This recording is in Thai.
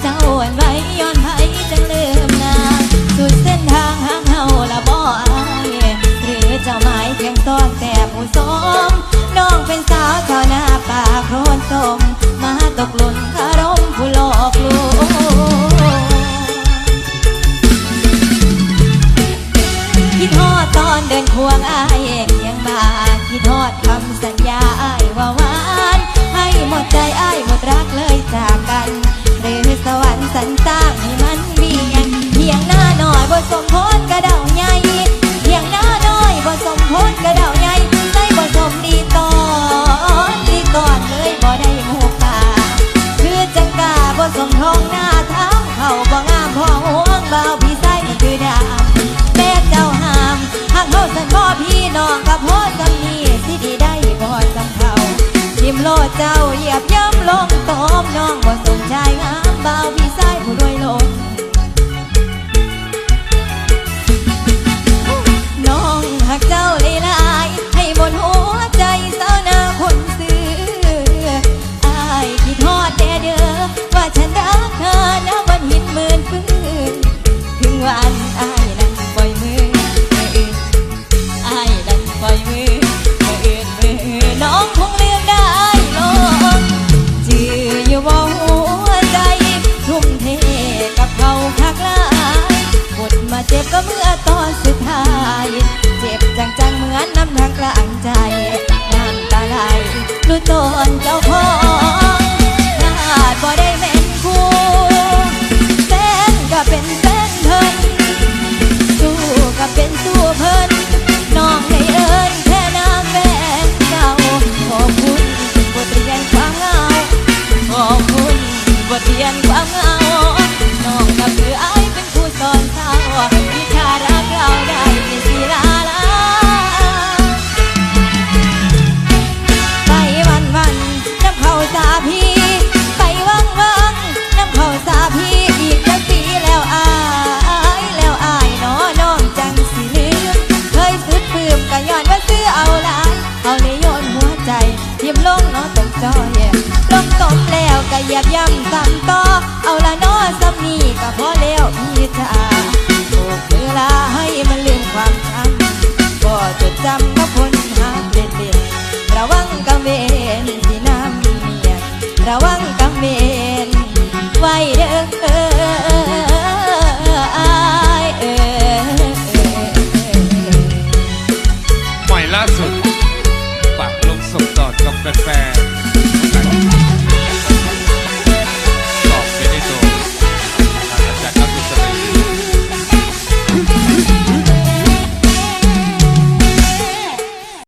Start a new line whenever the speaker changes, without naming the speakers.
เจ้าอ่นไว้ยอไผ่จังลืมนาสุดเส้นทางหางเฮาละบ่อายหรือเจ้าหมาเพียงต้นแต่ผู้สมน้องเป็นสาวชาวนาป่าโคลนสมมาตกหล่นคารมผู้หลอกลวงคิดทอดตอนเดินควงอายเองยังบาคิดฮอดคำสัญญาอายว่าวานให้หมดใจอ ระเดาใหญ่เพียงหน้าน้อยบ่สมพรกระเดาใหญ่ใจบ่สมดีตอนดีก่อนเลยบ่ได้หมูป่าคือจังกาบ่สมทองหน้าเท้าเขาบ่งามพอห่วงเบาพี่ใส่คือดามแม่เจ้าหามหากเขาสันพ่อพี่น้องกับพ่อสำนีสิดีได้บ่สำเขาทิมโลดเจ้าเหยียบย่ำลงตอมน้องบ่สนใจงามเบาพี่ใส่ผู้รวยลง บทเรียนความเหงาน้องกับคือไอายเป็นผู้สอนเศร้าวิชารักเราได้ในศิลาลาไปวันวันน้ำเขาสาพีไปวังวังน้ำเขาสาพีอีกจักปีแล้วอายแล้วอายน้อน้องจังสิลืมเคยสุดปืมกะย้อนว่าซื้อเอาหลายเอาเลยโยนหัวใจทิ่มลงน้อตกจอยลงตมแล้วก็ หยียบย่ำซ้ำต่อเอาละน้อซ้ำนี่ก็พอแล้วพี่จ้าโอ้เวลาให้มันลืมความจำก็จดจำกัพ้นหาเด็ดเด็ดระวังกังเวนที่น้ำเมียระวังกังเวนไว้เด้อ
ล่าสุดฝากลงส่งต่อกับแฟน